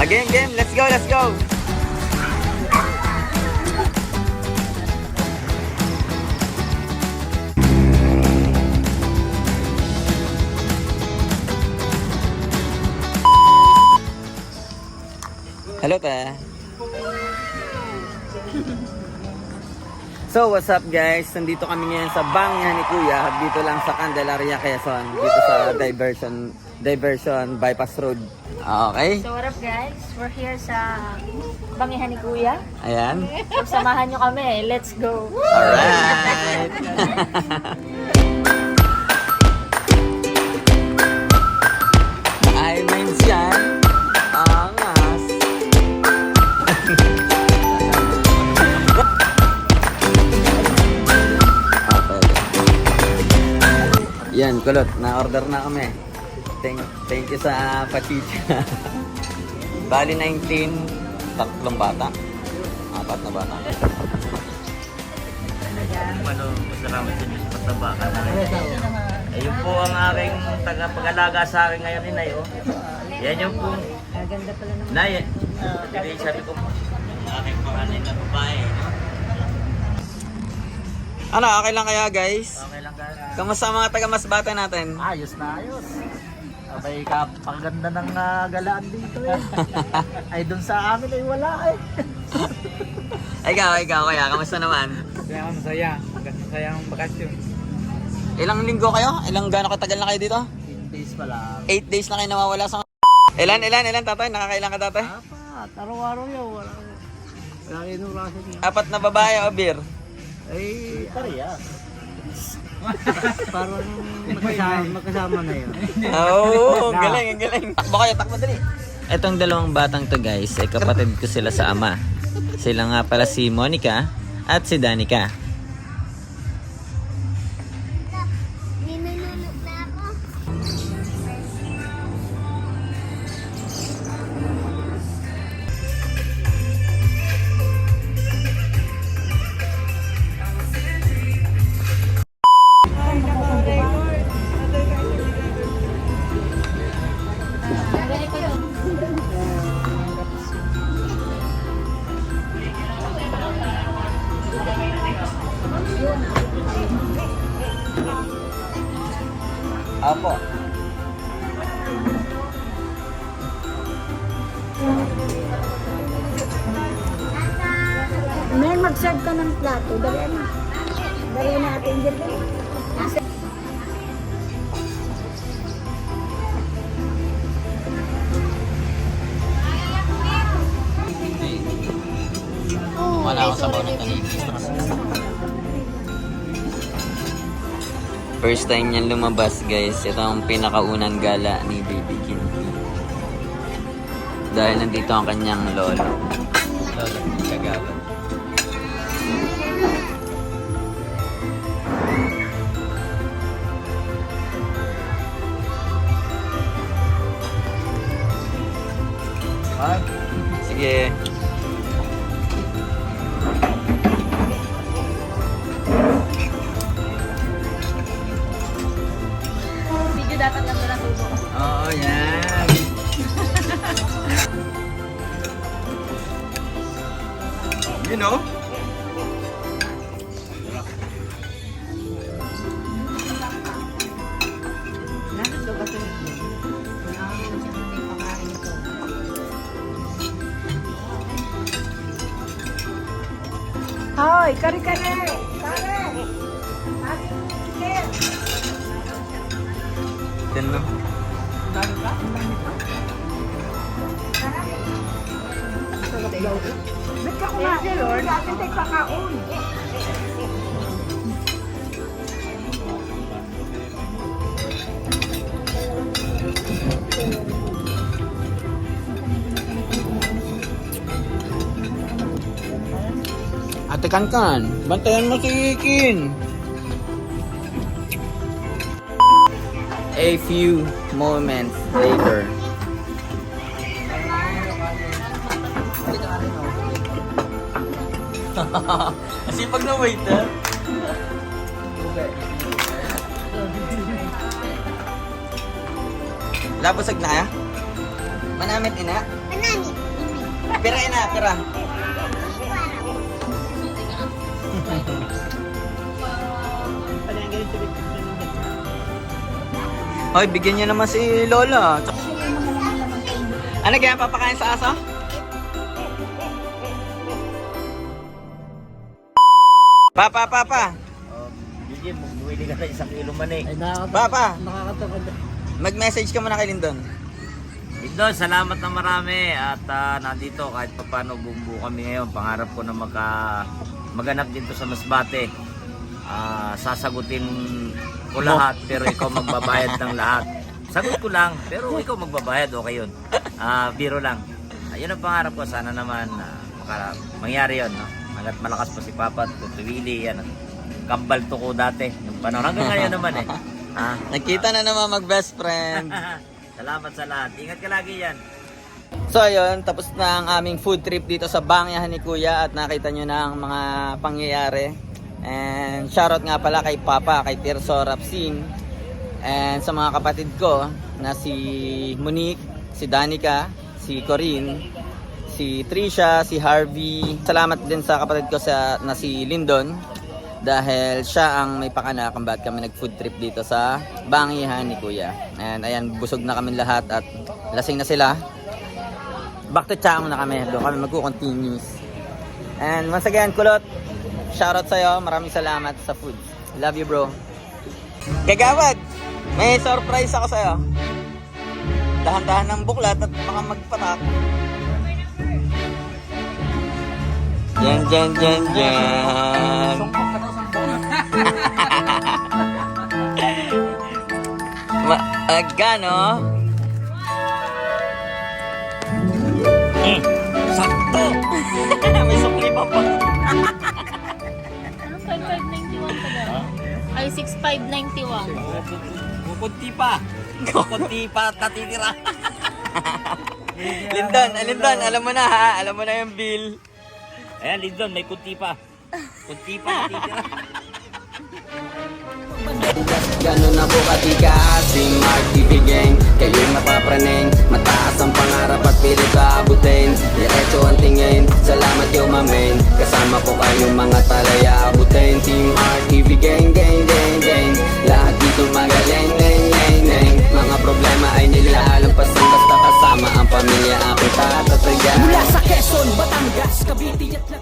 Ah, game, game. Let's go, let's go. Hello, te. So, what's up guys? Nandito kami ngayon sa Bangyan ni Kuya, dito lang sa Candelaria, Quezon, dito sa Diversion Diversion Bypass Road. Okay? So what up guys? We're here sa Bangihan ni Kuya. Ayan. So samahan nyo kami. Let's go! Alright. Ay, minds yan. Angas. Pwede. Yan, kulot. Na-order na kami. Thank, thank you sa pachicha. Bali 19, tatlong bata. Apat na bata. ano, masalamat sa Diyos patabakan. Ayun po ang aking tagapag-alaga sa akin ngayon ni Nay. Oh. Yan yung po. Ganda pala naman. Nay, uh, sabi ko po. Ang aking panganay na babae. Ano, okay lang kaya guys? Okay lang ka. Kamusta ang mga taga-masbata natin? Ayos na ayos. Abay ka, paganda ng ah, galaan dito eh. ay dun sa amin ay wala eh. ikaw, ikaw kaya, kamusta naman? Kaya ako masaya. Masaya ang bakasyon. Ilang linggo kayo? Ilang gaano katagal na kayo dito? 10 days pa lang. 8 days na kayo nawawala sa... Ilan, ilan, ilan tatay? Nakakailan ka tatay? Apat, araw-araw yun. Wala, wala inurasan niya. Apat na babae o beer? Ay, pariya. Parang magkasama, magkasama na yun. Oo, oh, galing, ang galing. Takbo kayo, takbo dali. Itong dalawang batang to guys, ay kapatid ko sila sa ama. Sila nga pala si Monica at si Danica. Apo. May mag-serve ka ng plato. Dali na. Dali natin dito. Wala akong sabaw ng tanigis. First time niyan lumabas guys. Ito ang pinakaunang gala ni Baby Kinky. Dahil nandito ang kanyang lolo. Lolo, kagawan. Hoy, kare-kare! Kare! Yan lang. Ba't ka kumain, Lord? Atin tayo kakaon. Ate Kankan, bantayan mo si Ikin. A few moments later. Kasi pag na waiter. Labasag na kaya? Manamit ina. Manani. Pira ina, pira. Hoy, bigyan niyo naman si Lola. Ano kaya papakain sa aso? Papa, papa. Bigyan mo, bumili ka ng isang kilo manik. Papa. Mag-message ka muna kay Lindon. Lindon, salamat na marami at ah, nandito kahit papano bumbu kami ngayon. Pangarap ko na maka, maganap dito sa Masbate. Ah, sasagutin ko lahat pero ikaw magbabayad ng lahat. Sagot ko lang pero ikaw magbabayad okay yun. Ah, biro lang. Ayun ang pangarap ko sana naman ah, maka, mangyari yun. No? Hanggat malakas pa si Papa at Tuwili yan. Kambal to ko dati. Nung panahon hanggang ngayon naman eh. Ah, Nagkita na naman mag-best friend. Salamat sa lahat. Ingat ka lagi yan. So ayun, tapos na ang aming food trip dito sa bangyahan ni Kuya at nakita nyo na ang mga pangyayari. And shoutout nga pala kay Papa, kay Tirso Rapsin. And sa mga kapatid ko na si Monique, si Danica, si Corinne, si Trisha, si Harvey. Salamat din sa kapatid ko sa, na si Lindon dahil siya ang may pakana kung bakit kami nag-food trip dito sa Bangihan ni Kuya. And ayan, busog na kami lahat at lasing na sila. Back to Chang na kami. Doon kami magko-continues. And once again, Kulot, shoutout sa'yo. Maraming salamat sa food. Love you, bro. Kagawad, may surprise ako sa'yo. Dahan-dahan ng buklat at baka magpatak. Yan, yan, yan, yan. Maaga, no? Mm, sakto! May sukli pa pa. 6591. Kukunti pa. Kukunti pa tatitira. Lindon, ah, Lindon, alam mo na ha. Alam mo na yung bill. Ayan, Lindon, may kunti pa. Kunti pa natitira. Ganun na po katikasing Mark TV Gang Kayo'y mapapraneng Mataas ang pangarap at pilit aabutin Diretso ang tingin Salamat yo mamen. Kasama ko kayong mga talaya abutin. Team RTV Gang Gang Gang Gang. Lahat dito magaling Neng Neng Neng Mga problema ay nilalampasan Basta kasama ang pamilya. Aking tatatagan Mula sa Quezon, Batangas, Cavite at